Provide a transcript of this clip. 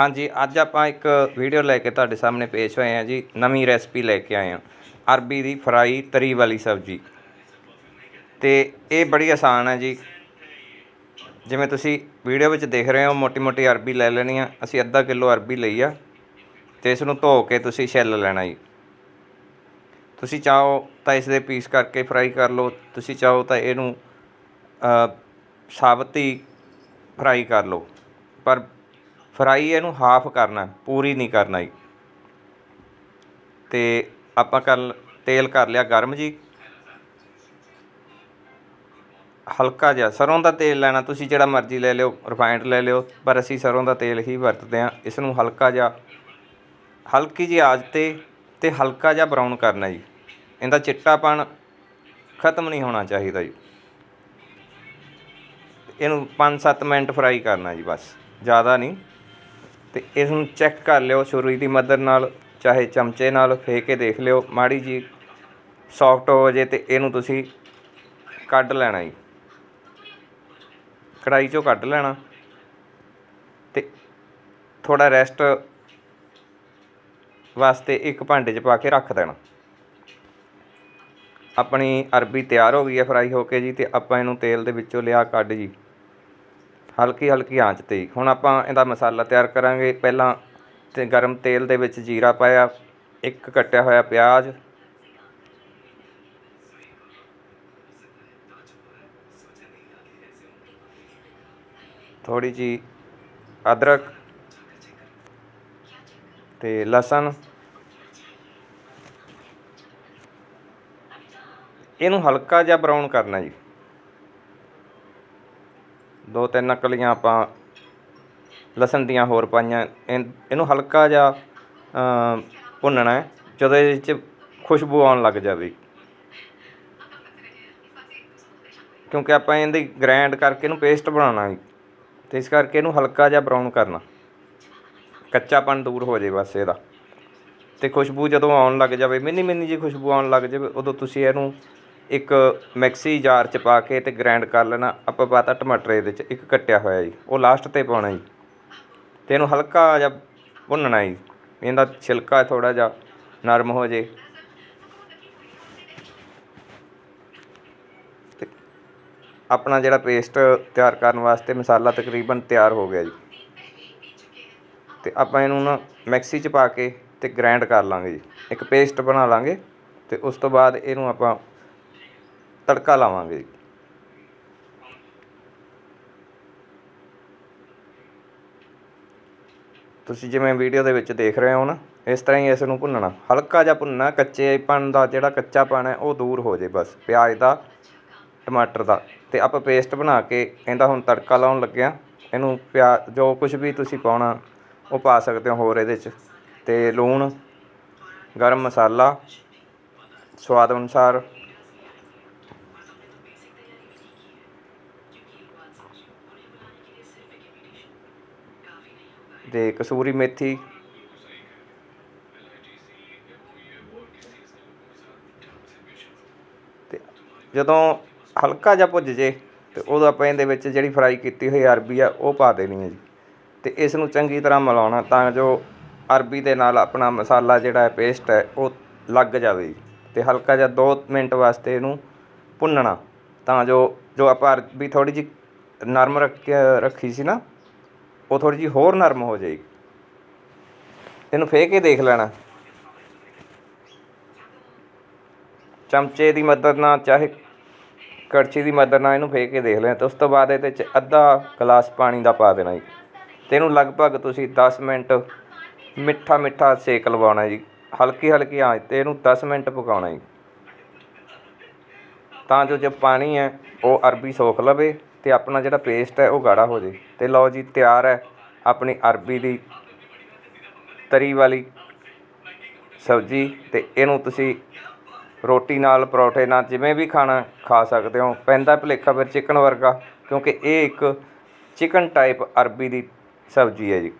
ਹਾਂਜੀ, ਅੱਜ ਆਪਾਂ ਇੱਕ ਵੀਡੀਓ ਲੈ ਕੇ ਤੁਹਾਡੇ ਸਾਹਮਣੇ ਪੇਸ਼ ਹੋਏ ਹਾਂ ਜੀ, ਨਵੀਂ ਰੈਸਪੀ ਲੈ ਕੇ ਆਏ ਹਾਂ, ਅਰਬੀ ਦੀ ਫਰਾਈ ਤਰੀ ਵਾਲੀ ਸਬਜ਼ੀ। ਤੇ ਇਹ ਬੜੀ ਆਸਾਨ ਹੈ ਜੀ। ਜਿਵੇਂ ਤੁਸੀਂ ਵੀਡੀਓ ਵਿੱਚ ਦੇਖ ਰਹੇ ਹੋ ਮੋਟੀ ਮੋਟੀ ਅਰਬੀ ਲੈ ਲੈਣੀ ਆ, ਅਸੀਂ ਅੱਧਾ ਕਿਲੋ ਅਰਬੀ ਲਈ ਆ, ਤੇ ਇਸ ਨੂੰ ਧੋ ਕੇ ਤੁਸੀਂ ਛਿੱਲ ਲੈਣਾ ਜੀ। ਤੁਸੀਂ ਚਾਹੋ ਤਾਂ ਇਸ ਦੇ ਪੀਸ ਕਰਕੇ ਫਰਾਈ ਕਰ ਲਓ, ਤੁਸੀਂ ਚਾਹੋ ਤਾਂ ਇਹਨੂੰ ਸਾਬਤ ਹੀ ਫਰਾਈ ਕਰ ਲਓ। ਪਰ ਫਰਾਈ ਇਹਨੂੰ ਹਾਫ ਕਰਨਾ, ਪੂਰੀ ਨਹੀਂ ਕਰਨਾ ਜੀ। ਤੇ ਆਪਾਂ ਕਰ ਤੇਲ ਕਰ ਲਿਆ ਗਰਮ ਜੀ। ਹਲਕਾ ਜਿਹਾ, ਸਰੋਂ ਦਾ ਤੇਲ ਲੈਣਾ, ਤੁਸੀਂ ਜਿਹੜਾ ਮਰਜ਼ੀ ਲੈ ਲਿਓ ਰਿਫਾਈਨਡ ਲੈ ਲਿਓ, ਪਰ ਅਸੀਂ ਸਰੋਂ ਦਾ ਤੇਲ ਹੀ ਵਰਤਦੇ ਹਾਂ, ਇਸ ਨੂੰ ਹਲਕਾ ਜਿਹਾ, ਹਲਕੀ ਜਿਹੀ ਆਜ ਤੇ ਤੇ ਹਲਕਾ ਜਿਹਾ ਬਰਾਊਨ ਕਰਨਾ ਜੀ। ਇਹਦਾ ਚਿੱਟਾਪਣ ਖਤਮ ਨਹੀਂ ਹੋਣਾ ਚਾਹੀਦਾ ਜੀ। ਇਹਨੂੰ 5-7 ਮਿੰਟ ਫਰਾਈ ਕਰਨਾ ਜੀ ਬਸ, ਜ਼ਿਆਦਾ ਨਹੀਂ। ਤੇ ਇਸ ਨੂੰ ਚੈੱਕ ਕਰ ਲਿਓ ਛੁਰੀ ਦੀ ਮਦਦ ਨਾਲ, ਚਾਹੇ ਚਮਚੇ ਨਾਲ ਫੇਕ ਕੇ ਦੇਖ ਲਿਓ। ਮਾੜੀ ਜੀ ਸੌਫਟ ਹੋ ਜੇ ਤੇ ਇਹਨੂੰ ਤੁਸੀਂ ਕੱਢ ਲੈਣਾ ਜੀ। ਕੜਾਈ ਚੋਂ ਕੱਢ ਲੈਣਾ। ਤੇ ਥੋੜਾ ਰੈਸਟ ਵਾਸਤੇ ਇੱਕ ਭਾਂਡੇ 'ਚ ਪਾ ਕੇ ਰੱਖ ਦੇਣਾ। ਆਪਣੀ ਅਰਬੀ ਤਿਆਰ ਹੋ ਗਈ ਹੈ ਫਰਾਈ ਹੋ ਕੇ ਜੀ ਤੇ ਆਪਾਂ ਇਹਨੂੰ ਤੇਲ ਦੇ ਵਿੱਚੋਂ ਲਿਆ ਕੱਢ ਜੀ। ਹਲਕੀ ਹਲਕੀ ਆਂਚ ਤੇ। ਹੀ। ਹੁਣ ਆਪਾਂ ਇਹਦਾ ਮਸਾਲਾ ਤਿਆਰ ਕਰਾਂਗੇ। ਪਹਿਲਾਂ ਤੇ ਗਰਮ ਤੇਲ ਦੇ ਵਿੱਚ ਜੀਰਾ ਪਾਇਆ, ਇੱਕ ਕੱਟਿਆ ਹੋਇਆ ਪਿਆਜ਼। ਥੋੜੀ ਜੀ ਅਦਰਕ ਤੇ ਲਸਣ। ਇਹਨੂੰ ਹਲਕਾ ਜਿਹਾ ਬਰਾਊਨ ਕਰਨਾ ਜੀ। ਦੋ ਤਿੰਨ ਕਲੀਆਂ ਆਪਾਂ ਲਸਣ ਦੀਆਂ ਹੋਰ ਪਾਈਆਂ। ਇਹ- ਇਹਨੂੰ ਹਲਕਾ ਜਿਹਾ ਭੁੰਨਣਾ ਹੈ, ਜਦੋਂ ਇਹਦੇ 'ਚ ਖੁਸ਼ਬੂ ਆਉਣ ਲੱਗ ਜਾਵੇ। ਕਿਉਂਕਿ ਆਪਾਂ ਇਹਦੀ ਗ੍ਰਾਈਂਡ ਕਰਕੇ ਇਹਨੂੰ ਪੇਸਟ ਬਣਾਉਣਾ ਜੀ ਤੇ ਇਸ ਕਰਕੇ ਇਹਨੂੰ ਹਲਕਾ ਜਿਹਾ ਬਰਾਊਨ ਕਰਨਾ। ਕੱਚਾਪਨ ਦੂਰ ਹੋ ਜਾਵੇ ਬਸ ਇਹਦਾ। ਤੇ ਖੁਸ਼ਬੂ ਜਦੋਂ ਆਉਣ ਲੱਗ ਜਾਵੇ ਮਿੰਨੀ ਮਿੰਨੀ ਜੀ ਖੁਸ਼ਬੂ ਆਉਣ ਲੱਗ ਜਾਵੇ, ਉਦੋਂ ਤੁਸੀਂ ਇਹਨੂੰ ਇੱਕ ਮਿਕਸੀ ਜਾਰ ਚ ਪਾ ਕੇ ਅਤੇ ਗ੍ਰੈਂਡ ਕਰ ਲੈਣਾ। ਆਪਾਂ ਪਾਤਾ ਟਮਾਟਰ ਇਹਦੇ ਚ, ਇੱਕ ਕੱਟਿਆ ਹੋਇਆ ਜੀ। ਉਹ ਲਾਸਟ ਤੇ ਪਾਉਣਾ ਜੀ। ਅਤੇ ਇਹਨੂੰ ਹਲਕਾ ਜਿਹਾ ਭੁੰਨਣਾ ਜੀ। ਇਹਦਾ ਛਿਲਕਾ ਥੋੜ੍ਹਾ ਜਿਹਾ ਨਰਮ ਹੋ ਜੇ। ਅਤੇ ਆਪਣਾ ਜਿਹੜਾ ਪੇਸਟ ਤਿਆਰ ਕਰਨ ਵਾਸਤੇ ਮਸਾਲਾ ਤਕਰੀਬਨ ਤਿਆਰ ਹੋ ਗਿਆ ਜੀ। ਅਤੇ ਆਪਾਂ ਇਹਨੂੰ ਨਾ ਮਿਕਸੀ 'ਚ ਪਾ ਕੇ ਅਤੇ ਗ੍ਰਾਈਂਡ ਕਰ ਲਾਂਗੇ ਜੀ। ਇੱਕ ਪੇਸਟ ਬਣਾ ਲਾਂਗੇ ਅਤੇ ਉਸ ਤੋਂ ਬਾਅਦ ਇਹਨੂੰ ਆਪਾਂ ਤੜਕਾ ਲਾਵਾਂਗੇ ਜੀ। ਤੁਸੀਂ ਜਿਵੇਂ ਵੀਡੀਓ ਦੇ ਵਿੱਚ ਦੇਖ ਰਹੇ ਹੋ ਨਾ, ਇਸ ਤਰ੍ਹਾਂ ਹੀ ਇਸ ਨੂੰ ਭੁੰਨਣਾ। ਹਲਕਾ ਜਿਹਾ ਭੁੰਨਣਾ ਕੱਚੇਪਣ ਦਾ ਜਿਹੜਾ ਕੱਚਾਪਣ ਹੈ, ਉਹ ਦੂਰ ਹੋ ਜੇ ਬਸ। ਪਿਆਜ਼ ਦਾ, ਟਮਾਟਰ ਦਾ। ਤੇ ਆਪਾਂ ਪੇਸਟ ਬਣਾ ਕੇ ਇਹਦਾ ਹੁਣ ਤੜਕਾ ਲਾਉਣ ਲੱਗਿਆ ਇਹਨੂੰ ਪਿਆ, ਜੋ ਕੁਝ ਵੀ ਤੁਸੀਂ ਪਾਉਣਾ, ਉਹ ਪਾ ਸਕਦੇ ਹੋ ਹੋਰ ਇਹਦੇ 'ਚ। ਤੇ ਲੂਣ, ਗਰਮ ਮਸਾਲਾ, ਸਵਾਦ ਅਨੁਸਾਰ ਤੇ ਕਸੂਰੀ ਮੇਥੀ। ਤੇ ਜਦੋਂ ਹਲਕਾ ਜਿਹਾ ਭੁੱਜ ਜੇ, ਤੇ ਉਦੋਂ ਆਪਾਂ ਇਹਦੇ ਵਿੱਚ ਜਿਹੜੀ ਫਰਾਈ ਕੀਤੀ ਹੋਈ ਅਰਬੀ ਆ, ਉਹ ਪਾ ਦੇਣੀ ਹੈ ਜੀ। ਤੇ ਇਸ ਨੂੰ ਚੰਗੀ ਤਰ੍ਹਾਂ ਮਿਲਾਉਣਾ ਤਾਂ ਜੋ ਅਰਬੀ ਦੇ ਨਾਲ ਆਪਣਾ ਮਸਾਲਾ ਜਿਹੜਾ ਹੈ ਪੇਸਟ ਹੈ, ਉਹ ਲੱਗ ਜਾਵੇ ਜੀ। ਤੇ ਹਲਕਾ ਜਿਹਾ 2 ਮਿੰਟ ਵਾਸਤੇ ਇਹਨੂੰ ਭੁੰਨਣਾ ਤਾਂ ਜੋ ਜੋ ਆਪਾਂ ਅਰਬੀ ਥੋੜੀ ਜਿਹੀ ਨਰਮ ਰੱਖ ਰੱਖੀ ਸੀ ਨਾ ਉਹ ਥੋੜੀ ਜਿਹੀ ਹੋਰ ਨਰਮ ਹੋ ਜਾਏਗੀ। ਇਹਨੂੰ ਫੇਕ ਕੇ ਦੇਖ ਲੈਣਾ। ਚਮਚੇ ਦੀ ਮਦਦ ਨਾਲ ਚਾਹੇ ਕੜਛੀ ਦੀ ਮਦਦ ਨਾਲ ਇਹਨੂੰ ਫੇਕ ਕੇ ਦੇਖ ਲੈਣਾ। ਤੇ ਉਸ ਤੋਂ ਬਾਅਦ ਇਹਦੇ ਚ ਅੱਧਾ ਗਲਾਸ ਪਾਣੀ ਦਾ ਪਾ ਦੇਣਾ ਜੀ। ਤੇ ਇਹਨੂੰ ਲਗਭਗ ਤੁਸੀਂ 10 ਮਿੰਟ ਮਿੱਠਾ ਮਿੱਠਾ ਸੇਕ ਲਵਾਉਣਾ ਜੀ। ਹਲਕੀ ਹਲਕੀ ਆਂਚ ਤੇ ਇਹਨੂੰ 10 ਮਿੰਟ ਪਕਾਉਣਾ ਜੀ। ਤਾਂ ਜੋ ਜੋ ਪਾਣੀ ਹੈ, ਉਹ ਅਰਬੀ ਸੋਖ ਲਵੇ। ਅਤੇ ਆਪਣਾ ਜਿਹੜਾ ਪੇਸਟ ਹੈ ਉਹ ਗਾੜਾ ਹੋ ਜੇ। ਅਤੇ ਲਓ ਜੀ, ਤਿਆਰ ਹੈ ਆਪਣੀ ਅਰਬੀ ਦੀ ਤਰੀ ਵਾਲੀ ਸਬਜ਼ੀ ਅਤੇ ਇਹਨੂੰ ਤੁਸੀਂ ਰੋਟੀ ਨਾਲ, ਪਰੌਂਠੇ ਨਾਲ ਜਿਵੇਂ ਵੀ ਖਾਣਾ ਖਾ ਸਕਦੇ ਹੋ। ਪੈਂਦਾ ਭੁਲੇਖਾ ਫਿਰ ਚਿਕਨ ਵਰਗਾ, ਕਿਉਂਕਿ ਇਹ ਇੱਕ ਚਿਕਨ ਟਾਈਪ ਅਰਬੀ ਦੀ ਸਬਜ਼ੀ ਹੈ ਜੀ।